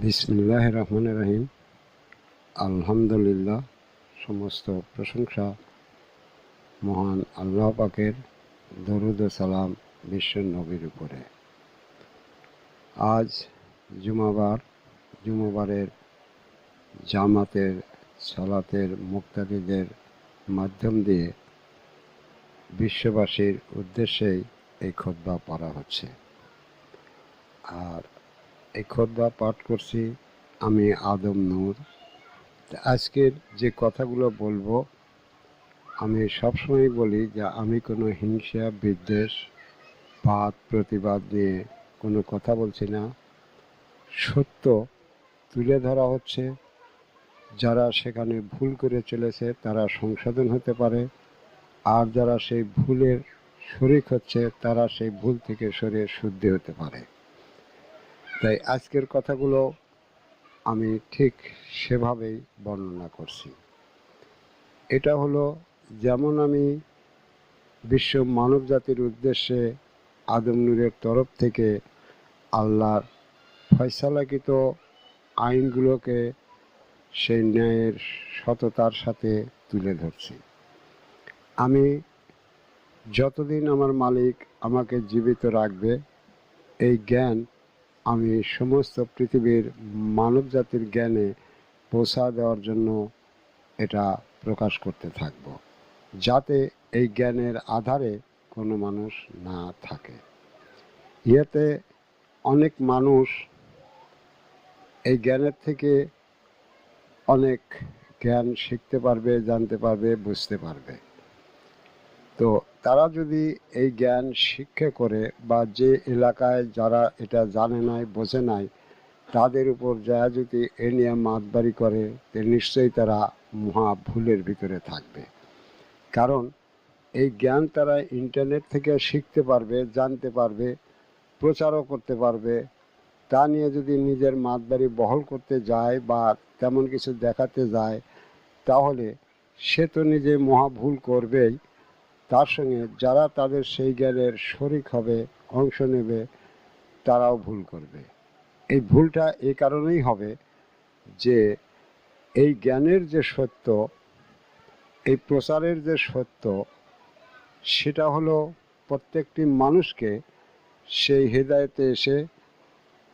বিসমিল্লাহ রহমান রহিম আলহামদুলিল্লাহ, সমস্ত প্রশংসা। মহান আল্লাহ পাকের দরুদ সালাম বিশ্ব নবীর উপরে। আজ জুমাবার, জুমাবারের জামাতের, সালাতের মুক্তাদিদের মাধ্যম দিয়ে বিশ্ববাসীর উদ্দেশ্যেই এই খোদ্া পড়া হচ্ছে। আর এই খোদ্া পাঠ করছি আমি আদম নূর। আজকের যে কথাগুলো বলব, আমি সবসময় বলি যে আমি কোনো হিংসা, বিদ্বেষ, বাদ, প্রতিবাদ নিয়ে কোনো কথা বলছি না। সত্য তুলে ধরা হচ্ছে, যারা সেখানে ভুল করে চলেছে তারা সংশোধন হতে পারে, আর যারা সেই ভুলের শরিক হচ্ছে তারা সেই ভুল থেকে সরে শুদ্ধি হতে পারে। তাই আজকের কথাগুলো আমি ঠিক সেভাবেই বর্ণনা করছি। এটা হলো, যেমন আমি বিশ্ব মানব জাতির উদ্দেশ্যে আদম নূরের তরফ থেকে আল্লাহর ফয়সালাকৃত আইনগুলোকে সেই ন্যায়ের সততার সাথে তুলে ধরছি। আমি যতদিন আমার মালিক আমাকে জীবিত রাখবে, এই জ্ঞান আমি সমস্ত পৃথিবীর মানব জাতির জ্ঞানে পৌঁছা দেওয়ার জন্য এটা প্রকাশ করতে থাকব, যাতে এই জ্ঞানের আধারে কোনো মানুষ না থাকে। ইয়েতে অনেক মানুষ এই জ্ঞানের থেকে অনেক জ্ঞান শিখতে পারবে, জানতে পারবে, বুঝতে পারবে। তো তারা যদি এই জ্ঞান শিক্ষা করে বা যে এলাকায় যারা এটা জানে নাই, বোঝে নাই, তাদের উপর যা যদি এ নিয়ে মাতবাড়ি করে নিশ্চয়ই তারা মহা ভুলের ভিতরে থাকবে। কারণ এই জ্ঞান তারা ইন্টারনেট থেকে শিখতে পারবে, জানতে পারবে, প্রচারও করতে পারবে। তা নিয়ে যদি নিজের মাতবাড়ি বহল করতে যায় বা তেমন কিছু দেখাতে যায়, তাহলে সে তো নিজে মহা ভুল করবেই। তার সঙ্গে যারা তাদের সেই জ্ঞানের শরিক হবে, অংশ নেবে, তারাও ভুল করবে। এই ভুলটা এই কারণেই হবে যে এই জ্ঞানের যে সত্য, এই প্রচারের যে সত্য, সেটা হলো প্রত্যেকটি মানুষকে সেই হেদায়তে এসে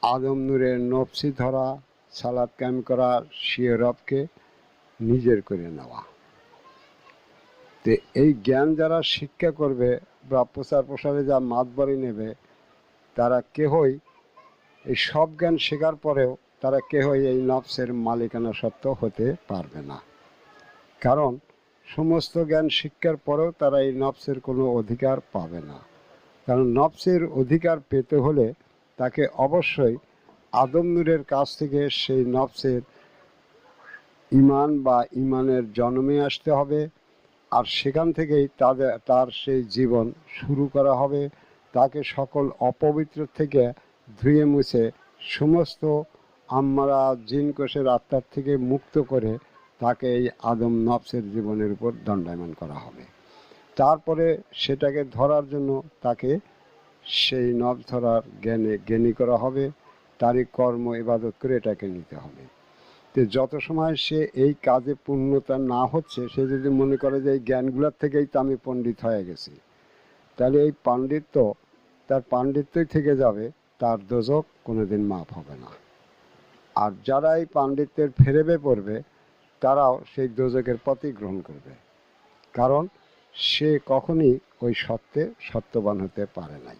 আদম নূরের নফসি ধরা সালাদ ক্যাম করা শিয়রবকে নিজের করে নেওয়া। তো এই জ্ঞান যারা শিক্ষা করবে বা প্রচার প্রসারে যা মাতবাড়ি নেবে, তারা কেহই এই সব জ্ঞান শেখার পরেও তারা কেহই এই নফসের মালিকানা সত্ত্ব হতে পারবে না। কারণ সমস্ত জ্ঞান শিক্ষার পরেও তারা এই নফসের কোনো অধিকার পাবে না। কারণ নফসের অধিকার পেতে হলে তাকে অবশ্যই আদম নূরের কাছ থেকে সেই নফসের ইমান বা ইমানের জন্মে আসতে হবে। আর সেখান থেকেই তাদের, তার সেই জীবন শুরু করা হবে। তাকে সকল অপবিত্র থেকে ধুয়ে মুছে সমস্ত আমরা জিন কোষের আত্মার থেকে মুক্ত করে তাকে এই আদম নফসের জীবনের উপর দণ্ডায়মান করা হবে। তারপরে সেটাকে ধরার জন্য তাকে সেই নব ধরার জ্ঞানে জ্ঞানী করা হবে। তারই কর্ম, ইবাদত করে এটাকে নিতে হবে। তো যত সময় সে এই কাজে পূর্ণতা না হচ্ছে, সে যদি মনে করে যে এই জ্ঞানগুলোর থেকেই তো আমি পণ্ডিত হয়ে গেছি। তাহলে এই পাণ্ডিত্য, তার পাণ্ডিত্যই থেকে যাবে, তার দোজক কোনোদিন মাফ হবে না। আর যারা এই পাণ্ডিত্যের ফেরেবে পড়বে, তারাও সেই দোজকের পথই গ্রহণ করবে। কারণ সে কখনই ওই সত্যে সত্যবান হতে পারে নাই।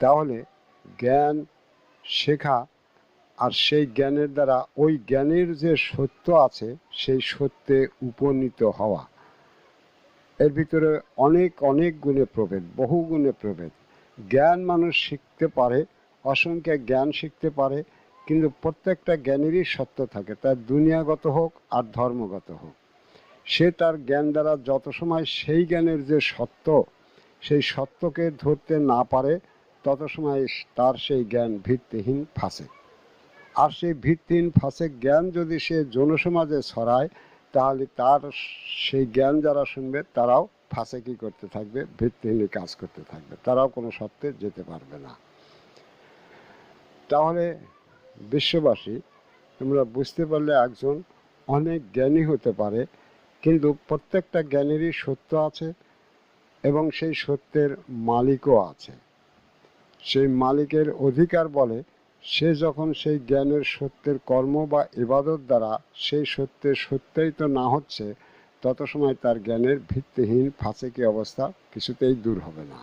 তাহলে জ্ঞান শেখা আর সেই জ্ঞানের দ্বারা ওই জ্ঞানের যে সত্য আছে, সেই সত্যে উপনীত হওয়া। এর ভিতরে অনেক অনেক গুণে প্রভেদ, বহু গুণে প্রভেদ। জ্ঞান মানুষ শিখতে পারে, অসংখ্য জ্ঞান শিখতে পারে, কিন্তু প্রত্যেকটা জ্ঞানেরই সত্য থাকে, তার দুনিয়াগত হোক আর ধর্মগত হোক। সে তার জ্ঞান দ্বারা যত সময় সেই জ্ঞানের যে সত্য, সেই সত্যকে ধরতে না পারে, তত সময় তার সেই জ্ঞান ভিত্তিহীন ফাঁসে। আর সেই ভিত্তিহীন ফাঁসে জ্ঞান যদি সে জনসমাজে ছড়ায়, তাহলে তার সেই জ্ঞান যারা শুনবে, তারাও ফাঁসে কি করতে থাকবে? ভিত্তিহীন কাজ করতে থাকবে। তারাও কোনো সত্যে যেতে পারবে না। তাহলে বিশ্ববাসী, তোমরা বুঝতে পারলে একজন অনেক জ্ঞানী হতে পারে, কিন্তু প্রত্যেকটা জ্ঞানেরই সত্য আছে এবং সেই সত্যের মালিকও আছে। সেই মালিকের অধিকার বলে সে যখন সেই জ্ঞানের সত্যের কর্ম বা ইবাদত দ্বারা সেই সত্যের সত্যায়িত না হচ্ছে, তত সময় তার জ্ঞানের ভিত্তিহীন ফাঁসেকি অবস্থা কিছুতেই দূর হবে না।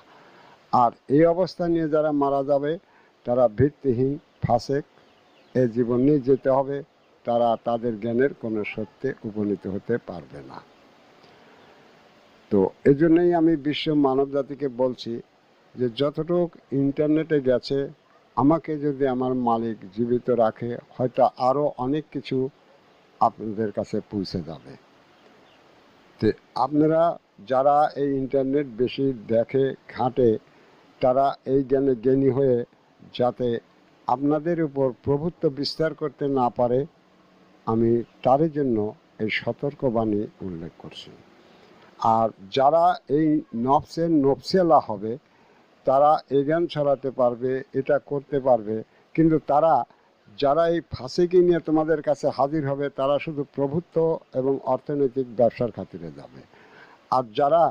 আর এই অবস্থা নিয়ে যারা মারা যাবে, তারা ভিত্তিহীন ফাঁসেক এ জীবন নিয়ে যেতে হবে, তারা তাদের জ্ঞানের কোনো সত্যে উপনীত হতে পারবে না। তো এজন্যই আমি বিশ্ব মানব জাতিকে বলছি যে যতটুক ইন্টারনেটে গেছে আমাকে যদি আমার মালিক জীবিত রাখে, হয়তো আরও অনেক কিছু আপনাদের কাছে পৌঁছে যাবে। তো আপনারা যারা এই ইন্টারনেট বেশি দেখে, ঘাঁটে, তারা এই জ্ঞানে জ্ঞানী হয়ে যাতে আপনাদের উপর প্রভুত্ব বিস্তার করতে না পারে, আমি তারই জন্য এই সতর্কবাণী উল্লেখ করছি। আর যারা এই নফসের নফসেলা হবে তারা জ্ঞান ছড়াতে পারবে, এটা করতে পারবে। কিন্তু তারা, যারা এই ফাঁসিকে নিয়ে তোমাদের কাছে হাজির হবে, তারা শুধু প্রভুত্ব এবং অর্থনৈতিক ব্যবসার খাতিরে যাবে। আর যারা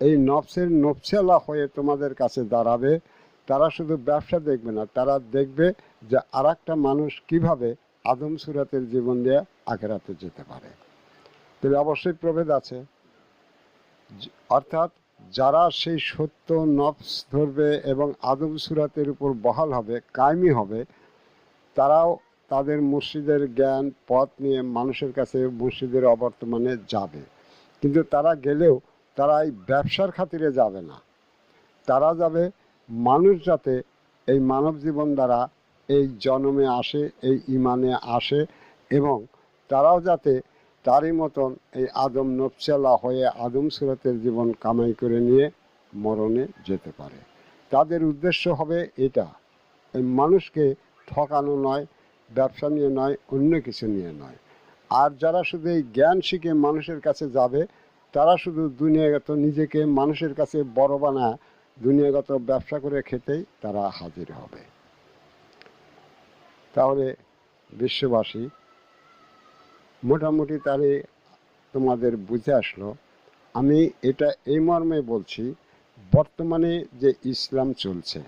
এই নফসের নফসেলা হয়ে তোমাদের কাছে দাঁড়াবে, তারা শুধু ব্যবসা দেখবে না, তারা দেখবে যে আর মানুষ কীভাবে আদম সুরাতের জীবন দিয়ে আখেরাতে যেতে পারে। তবে অবশ্যই প্রভেদ আছে। অর্থাৎ যারা সেই সত্য নফস ধরবে এবং আদম সুরাতের উপর বহাল হবে, কায়েমি হবে, তারাও তাদের মসজিদের জ্ঞান, পথ নিয়ে মানুষের কাছে মসজিদের অবর্তমানে যাবে। কিন্তু তারা গেলেও তারা এই ব্যবসার খাতিরে যাবে না। তারা যাবে মানুষ যাতে এই মানব জীবন দ্বারা এই জন্মে আসে, এই ইমানে আসে এবং তারাও যাতে তারই মতন এই আদম নফসালা হয়ে আদম সুরতের জীবন কামাই করে নিয়ে মরণে যেতে পারে। তাদের উদ্দেশ্য হবে এটা, এই মানুষকে ঠকানো নয়, ব্যবসা নিয়ে নয়, অন্য কিছু নিয়ে নয়। আর যারা শুধু এই জ্ঞান শিখে মানুষের কাছে যাবে, তারা শুধু দুনিয়াগত নিজেকে মানুষের কাছে বড় বানায় দুনিয়াগত ব্যবসা করে খেতেই তারা হাজির হবে। তাহলে বিশ্ববাসী মোটামুটি তারে তোমাদের বুঝে আসলো। আমি এটা এই মর্মে বলছি, বর্তমানে যে ইসলাম চলছে,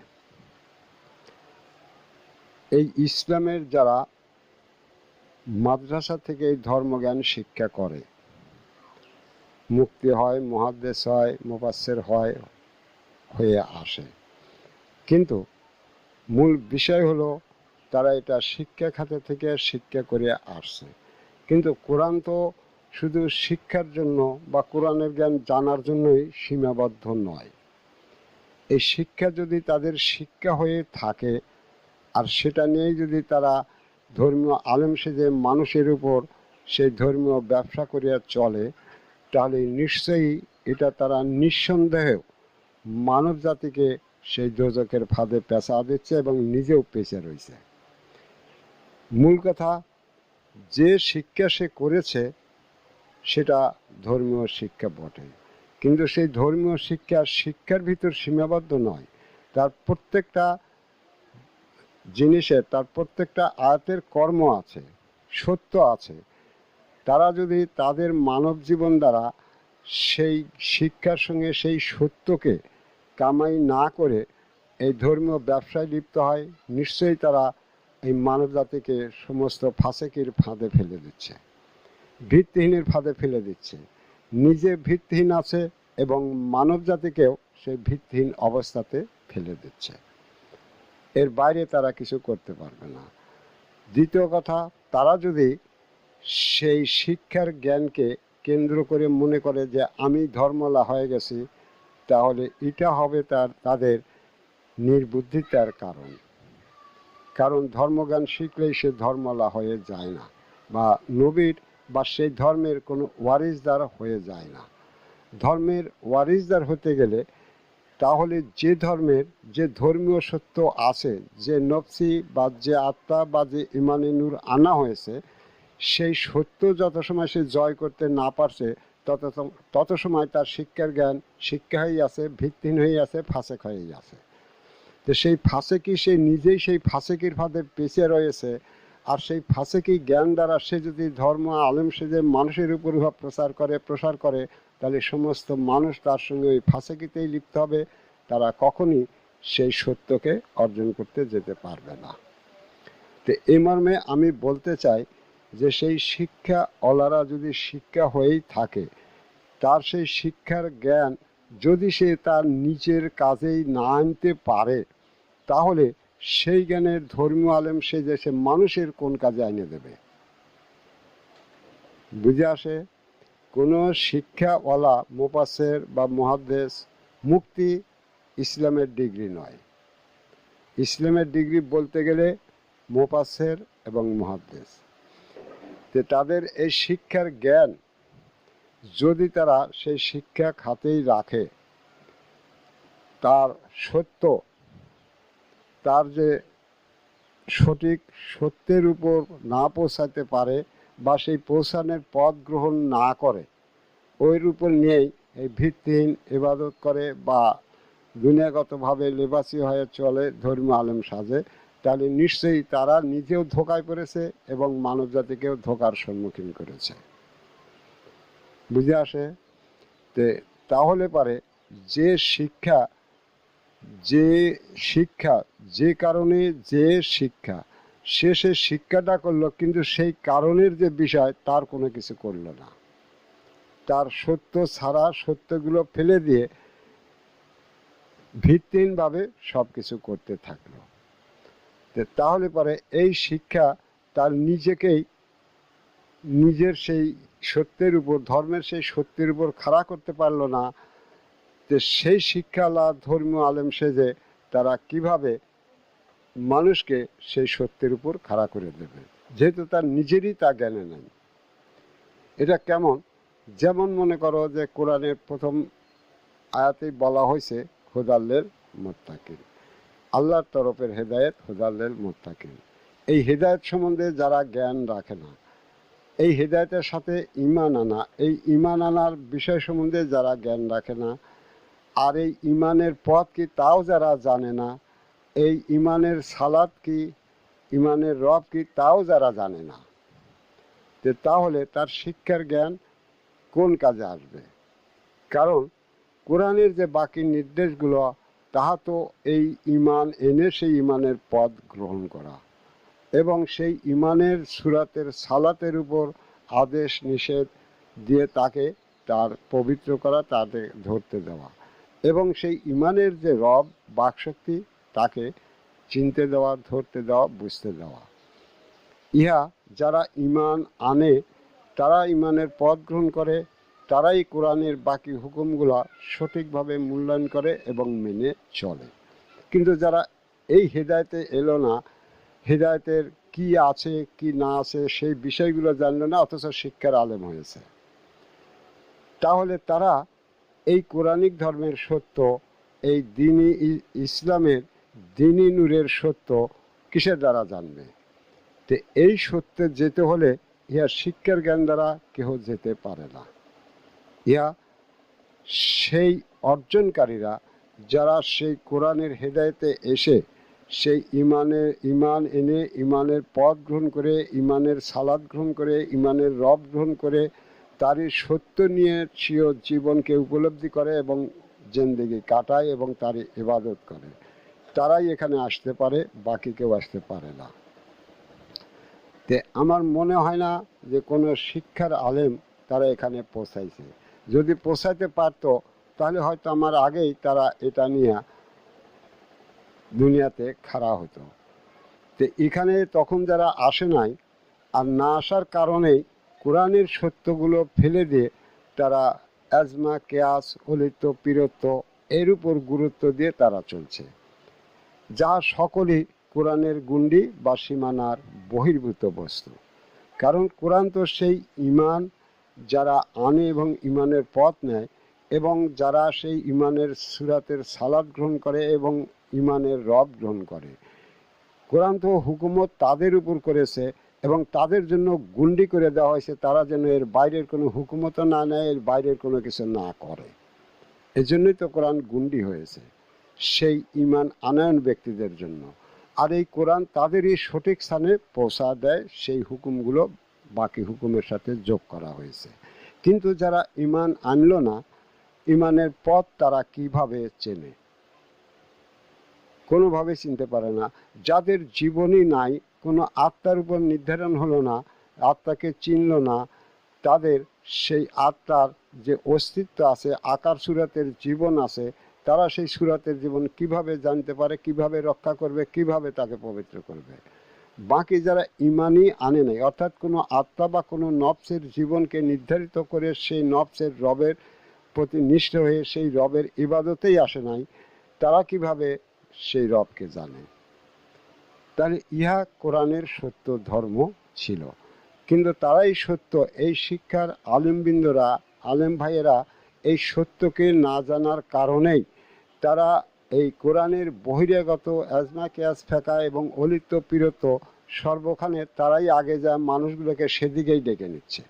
এই ইসলামের যারা মাদ্রাসা থেকে এই ধর্মজ্ঞান শিক্ষা করে, মুক্তি হয়, মহাদ্দেশ হয় মুবাসের হয়, হয়ে আসে। কিন্তু মূল বিষয় হলো, তারা এটা শিক্ষা খাতে থেকে শিক্ষা করে আসছে। কিন্তু কোরআন তো শুধু শিক্ষার জন্য বা কোরআনের জ্ঞান জানার জন্যই সীমাবদ্ধ নয়। এই শিক্ষা যদি তাদের শিক্ষা হয়ে থাকে, আর সেটা নিয়েই যদি তারা ধর্মীয় আলেম সেজে মানুষের উপর সেই ধর্মীয় ব্যবসা করিয়া চলে, তাহলে নিশ্চয়ই এটা তারা নিঃসন্দেহে মানব জাতিকে সেই যোজকের ফাঁদে পেঁচা দিচ্ছে এবং নিজেও পেঁচে রয়েছে। মূল কথা যে শিক্ষা সে করেছে, সেটা ধর্মীয় শিক্ষা বটে। কিন্তু সেই ধর্মীয় শিক্ষা শিক্ষার ভিতর সীমাবদ্ধ নয়। তার প্রত্যেকটা জিনিসের তার প্রত্যেকটা আয়াতের কর্ম আছে, সত্য আছে। তারা যদি তাদের মানব জীবন দ্বারা সেই শিক্ষার সঙ্গে সেই সত্যকে কামাই না করে, এই ধর্মীয় ব্যবসায় লিপ্ত হয়, নিশ্চয়ই তারা এই মানব জাতিকে সমস্ত ফাঁসেকির ফাঁদে ফেলে দিচ্ছে, ভিত্তিহীনের ফাঁদে ফেলে দিচ্ছে। নিজে ভিত্তিহীন আছে এবং মানব জাতিকেও সেই ভিত্তিহীন অবস্থাতে ফেলে দিচ্ছে। এর বাইরে তারা কিছু করতে পারবে না। দ্বিতীয় কথা, তারা যদি সেই শিক্ষার জ্ঞানকে কেন্দ্র করে মনে করে যে আমি ধর্মলা হয়ে গেছি, তাহলে এটা হবে তার, তাদের নির্বুদ্ধিতার কারণ। কারণ ধর্মজ্ঞান শিখলেই সে ধর্মলা হয়ে যায় না, বা নবীর বা সেই ধর্মের কোনো ওয়ারিসদার হয়ে যায় না। ধর্মের ওয়ারিসদার হতে গেলে তাহলে যে ধর্মের, যে ধর্মীয় সত্য আছে, যে নফসি বা যে আত্মা বা যে ইমানে নূর আনা হয়েছে, সেই সত্য যত সময় সে জয় করতে না পারছে, তত তত সময় তার শিক্ষার জ্ঞান শিক্ষা হয়ে আছে, ভিত্তিহীন হয়ে আছে, ফাঁসেক হয়ে আছে। তো সেই ফাঁসেকি সে নিজেই সেই ফাঁসেকির ফাঁদে পেঁচে রয়েছে। আর সেই ফাঁসেকি জ্ঞান দ্বারা সে যদি ধর্ম, আলেম, সে যে মানুষের উপর প্রচার করে, প্রসার করে, তাহলে সমস্ত মানুষ তার সঙ্গে ওই ফাঁসেকিতেই লিপ্ত হবে। তারা কখনই সেই সত্যকে অর্জন করতে যেতে পারবে না। তো এই মর্মে আমি বলতে চাই যে সেই শিক্ষা অলারা যদি শিক্ষা হয়েই থাকে, তার সেই শিক্ষার জ্ঞান যদি সে তার নিজের কাজেই না আনতে পারে তাহলে সেই জ্ঞানের ধর্মীয় আলেম সে সে মানুষের কোন কাজে আইনে দেবে? বুঝে আসে? কোনো শিক্ষাওয়ালা মোপাসের বা মহাদ্দেশ মুক্তি ইসলামের ডিগ্রি নয়। ইসলামের ডিগ্রি বলতে গেলে মোপাসের এবং মহাদ্দেশ যে তাদের এই শিক্ষার জ্ঞান যদি তারা সেই শিক্ষা খাতেই রাখে, তার সত্য তার যে সঠিক সত্যের উপর না পৌঁছাতে পারে বা সেই পৌঁছানোর পথ গ্রহণ না করে, ওইর উপর নিয়েই এই ভিত্তিহীন ইবাদত করে বা দুনিয়াগতভাবে লেবাসি হয়ে চলে ধর্মীয় আলেম সাজে, তাহলে নিশ্চয়ই তারা নিজেও ধোকায় পড়েছে এবং মানব জাতিকেও ধোকার সম্মুখীন করেছে। বুঝে আসে? তাহলে পারে যে শিক্ষা যে শিক্ষা, যে কারণে যে শিক্ষা, সে সে শিক্ষাটা করল, কিন্তু সেই কারণের যে বিষয়, তার কোনো কিছু করল না। তার সত্য ছাড়া সত্যগুলো ফেলে দিয়ে ভিত্তিহীনভাবে সব কিছু করতে থাকল। তাহলে পরে এই শিক্ষা তার নিজেকেই নিজের সেই সত্যের উপর, ধর্মের সেই সত্যের উপর খাড়া করতে পারল না যে সেই শিক্ষা লাভ ধর্মীয় আলেম সেজে তারা কীভাবে মানুষকে সেই সত্যের উপর খাড়া করে দেবে? যেহেতু তার নিজেরই তা জ্ঞানে নেই। এটা কেমন? যেমন মনে করো যে কোরআনের প্রথম আয়াতেই বলা হয়েছে হোদাল্লের মোত্তাকিন। আল্লাহর তরফের হেদায়েত হোদাল্লের মোত্তাকিন। এই হেদায়েত সম্বন্ধে যারা জ্ঞান রাখে না, এই হেদায়েতের সাথে ইমান আনা, এই ইমান আনার বিষয় সম্বন্ধে যারা জ্ঞান রাখে না আর এই ইমানের পথ কি তাও যারা জানে না? এই ইমানের সালাদ কি ইমানের রব কি তাও যারা জানে না? তো তাহলে তার শিক্ষার জ্ঞান কোন কাজে আসবে? কারণ কোরআনের যে বাকি নির্দেশগুলো, তাহা তো এই ইমান এনে সেই ইমানের পথ গ্রহণ করা। এবং সেই ইমানের সুরাতের সালাতের উপর আদেশ নিষেধ দিয়ে তাকে তার পবিত্র করা তাতে ধরতে দেওয়া। এবং সেই ইমানের যে রব, বাকশক্তি, তাকে চিনতে দেওয়া, ধরতে দেওয়া, বুঝতে দেওয়া। ইহা যারা ইমান আনে, তারা ইমানের পথ গ্রহণ করে, তারাই কোরআনের বাকি হুকুমগুলা সঠিকভাবে মূল্যায়ন করে এবং মেনে চলে। কিন্তু যারা এই হেদায়তে এলো না, হেদায়তের কি আছে, কি না আছে, সেই বিষয়গুলো জানলো না, অথচ শিক্ষার আলেম হয়েছে। তাহলে তারা এই কোরআনিক ধর্মের সত্য, এই দিনী ইসলামের দিনী নূরের সত্য, কিসের দ্বারা জানবে? তো এই সত্যে যেতে হলে ইহা শিক্ষার জ্ঞান দ্বারা কেহ যেতে পারে না। ইহা সেই অর্জনকারীরা যারা সেই কোরআনের হেদায়েতে এসে সেই ইমানের, ইমান এনে ইমানের পথ গ্রহণ করে, ইমানের সালাদ গ্রহণ করে, ইমানের রব গ্রহণ করে তারই সত্য নিয়ে স্বীয় জীবনকে উপলব্ধি করে এবং জেন্দেগি কাটায় এবং তার ইবাদত করে। তারাই এখানে আসতে পারে, বাকি কেউ আসতে পারে না। তে আমার মনে হয় না যে কোনো শিক্ষার আলেম তারা এখানে পৌঁছাইছে। যদি পৌঁছাইতে পারতো, তাহলে হয়তো আমার আগেই তারা এটা নিয়ে দুনিয়াতে খাড়া হতো। তো এখানে তখন যারা আসে নাই, আর না আসার কারণেই কোরআনের সত্যগুলো ফেলে দিয়ে তারা অ্যাজমা কেয়াস, অলিত, পীরত্ব এর উপর গুরুত্ব দিয়ে তারা চলছে। যা সকলেই কোরআনের গুন্ডি বা সীমানার বহির্ভূত বস্তু। কারণ কোরআন তো সেই ইমান যারা আনে এবং ইমানের পথ নেয় এবং যারা সেই ইমানের সুরাতের সালাদ গ্রহণ করে এবং ইমানের রব গ্রহণ করে। কোরআন তো হুকুমত তাদের উপর করেছে এবং তাদের জন্য গুন্ডি করে দেওয়া হয়েছে, তারা যেন এর বাইরের কোনো হুকুমত না নেয়, এর বাইরের কোনো কিছু না করে। এজন্যই তো কোরআন গুন্ডি হয়েছে, সেই ইমান আনায়ন ব্যক্তিদের জন্য। আর এই কোরআন তাদেরই সঠিক স্থানে পৌঁছা দেয়, সেই হুকুমগুলো বাকি হুকুমের সাথে যোগ করা হয়েছে। কিন্তু যারা ইমান আনলো না, ইমানের পথ তারা কীভাবে চেনে? কোনোভাবে চিনতে পারে না। যাদের জীবনই নাই কোনো আত্মার উপর নির্ধারণ হলো না, আত্মাকে চিনল না। তাদের সেই আত্মার যে অস্তিত্ব আছে, আকার সুরাতের জীবন আছে, তারা সেই সুরাতের জীবন কীভাবে জানতে পারে, কীভাবে রক্ষা করবে, কীভাবে তাকে পবিত্র করবে? বাকি যারা ইমানই আনে নাই, অর্থাৎ কোনো আত্মা বা কোনো নবসের জীবনকে নির্ধারিত করে সেই নবসের রবের প্রতি নিষ্ঠ হয়ে সেই রবের ইবাদতেই আসে নাই, তারা কীভাবে সেই রবকে জানে? তাহলে ইহা কোরআনের সত্য ধর্ম ছিল। কিন্তু তারাই সত্য, এই শিক্ষার আলেমবৃন্দরা, আলেম ভাইয়েরা এই সত্যকে না জানার কারণেই তারা এই কোরআনের বহিরাগত অ্যাজমা কেয়াস ফেঁকা এবং অলিপ্ত পিরত সর্বখানে তারাই আগে যা মানুষগুলোকে সেদিকেই ডেকে নিচ্ছে।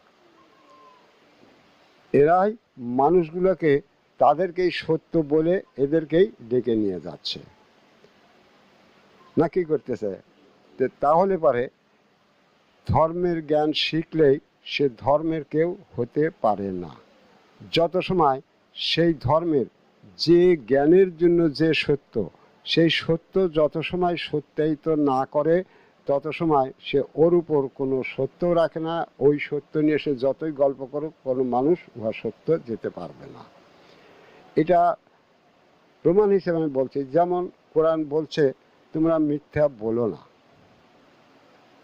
এরাই মানুষগুলোকে তাদেরকেই সত্য বলে এদেরকেই ডেকে নিয়ে যাচ্ছে। না কি করতেছে? তাহলে পারে ধর্মের জ্ঞান শিখলেই সে ধর্মের কেউ হতে পারে না। যত সময় সেই ধর্মের যে জ্ঞানের জন্য যে সত্য, সেই সত্য যত সময় সত্যায়িত না করে, তত সময় সে ওর উপর কোনো সত্য রাখে না। ওই সত্য নিয়ে সে যতই গল্প করুক, কোনো মানুষ উহা সত্য যেতে পারবে না। এটা প্রমাণ হিসেবে আমি বলছি, যেমন কোরআন বলছে তোমরা মিথ্যা বলো না।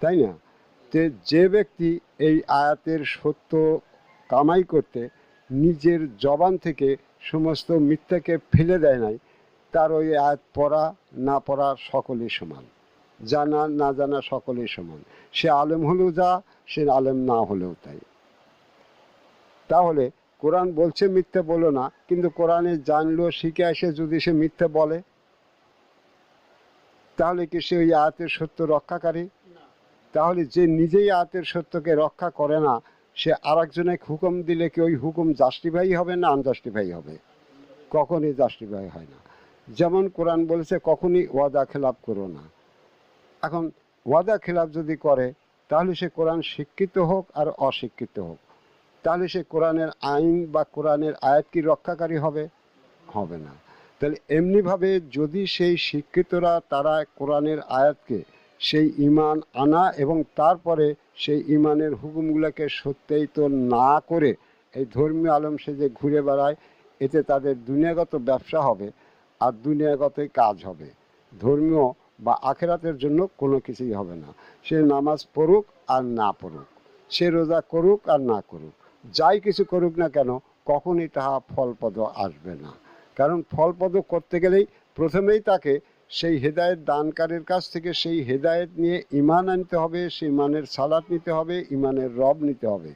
তাই না? যে যে ব্যক্তি এই আয়াতের সত্য কামাই করতে নিজের জবান থেকে সমস্ত মিথ্যাকে ফেলে দেয় নাই, তার ওই আয়াত পড়া, না পড়া সকলেই সমান। জানা, না জানা সকলেই সমান। সে আলেম হলেও যা, সে আলেম না হলেও তাই। তাহলে কোরআন বলছে মিথ্যা বলো না, কিন্তু কোরআনে জানলো, শিখে এসে যদি সে মিথ্যা বলে। তাহলে কি সে ওই আয়াতের সত্য রক্ষাকারী? তাহলে যে নিজেই আয়াতের সত্যকে রক্ষা করে না সে আরেকজনে হুকুম দিলে কি ওই হুকুম জাস্টিফাই হবে না আনজাস্টিফাই হবে? কখনই জাস্টিফাই হয় না। যেমন কোরআন বলেছে কখনই ওয়াদা খেলাপ করো না। এখন ওয়াদা খেলাপ যদি করে তাহলে সে কোরআন শিক্ষিত হোক আর অশিক্ষিত হোক। তাহলে সে কোরআনের আইন বা কোরআনের আয়াত কি রক্ষাকারী হবে? হবে না। তাহলে এমনিভাবে যদি সেই শিক্ষিতরা তারা কোরআনের আয়াতকে সেই ইমান আনা এবং তারপরে সেই ইমানের হুকুমগুলোকে সত্যায়িত না করে এই ধর্মীয় আলম সে যে ঘুরে বেড়ায়, এতে তাদের দুনিয়াগত ব্যবসা হবে আর দুনিয়াগতই কাজ হবে। ধর্মীয় বা আখেরাতের জন্য কোনো কিছুই হবে না। সে নামাজ পড়ুক আর না পড়ুক, সে রোজা করুক আর না করুক, যাই কিছু করুক না কেন, কখনই তাহা ফলপদ আসবে না। কারণ ফলপদ করতে গেলেই প্রথমেই তাকে সেই হেদায়েত দানকারীর কাছ থেকে সেই হেদায়েত নিয়ে ইমান আনতে হবে, সেই ইমানের সালাত নিতে হবে ইমানের রব নিতে হবে।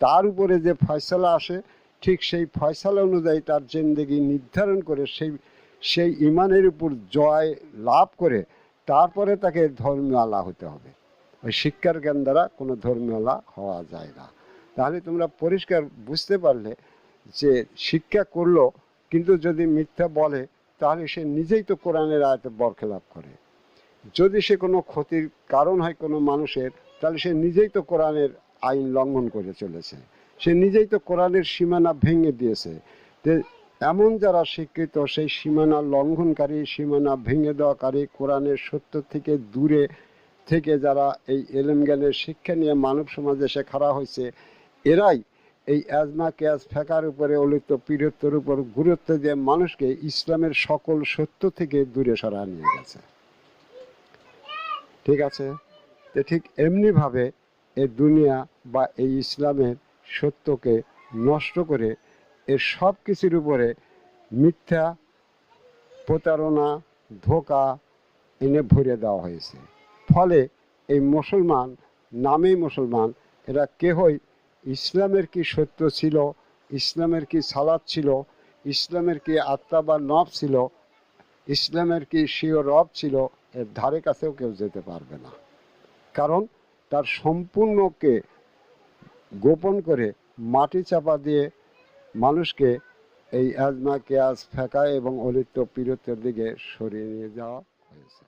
তার উপরে যে ফয়সালা আসে, ঠিক সেই ফয়সালা অনুযায়ী তার জেন্দেগি নির্ধারণ করে সেই সেই ইমানের উপর জয় লাভ করে তারপরে তাকে ধর্মীয় আলা হতে হবে। ওই শিক্ষার জ্ঞান দ্বারা কোনো ধর্মীয় আলা হওয়া যায় না। তাহলে তোমরা পরিষ্কার বুঝতে পারলে যে শিক্ষা করল কিন্তু যদি মিথ্যা বলে, তাহলে সে নিজেই তো কোরআনের আয়তে বরখেলাপ করে। যদি সে কোনো ক্ষতির কারণ হয় কোনো মানুষের, তাহলে সে নিজেই তো কোরআনের আইন লঙ্ঘন করে চলেছে। সে নিজেই তো কোরআনের সীমানা ভেঙে দিয়েছে। এমন যারা শিক্ষিত সেই সীমানা লঙ্ঘনকারী, সীমানা ভেঙে দেওয়াকারী, কোরআনের সত্য থেকে দূরে থেকে যারা এই এলেম জ্ঞানের শিক্ষা নিয়ে মানব সমাজে এসে খাড়া হয়েছে, এরাই এই অ্যাজমা ক্যাজ ফেকার উপরে অলিত পীরত্বের উপর গুরুত্ব দিয়ে মানুষকে ইসলামের সকল সত্য থেকে দূরে সরা নিয়ে গেছে। ঠিক আছে? তো ঠিক এমনিভাবে এই দুনিয়া বা এই ইসলামের সত্যকে নষ্ট করে এর সব কিছুর উপরে মিথ্যা, প্রতারণা, ধোকা এনে ভরে দেওয়া হয়েছে। ফলে এই মুসলমান, নামেই মুসলমান, এরা কেহই ইসলামের কি সত্য ছিল? ইসলামের কি সালাদ ছিল? ইসলামের কি আত্মা বা নব ছিল? ইসলামের কি শিও রব ছিল? এর ধারে কাছেও কেউ যেতে পারবে না। কারণ তার সম্পূর্ণকে গোপন করে মাটি চাপা দিয়ে মানুষকে এই আজমাকে আজ ফেঁকা এবং অলিত্য পীরত্বের দিকে সরিয়ে নিয়ে যাওয়া হয়েছে।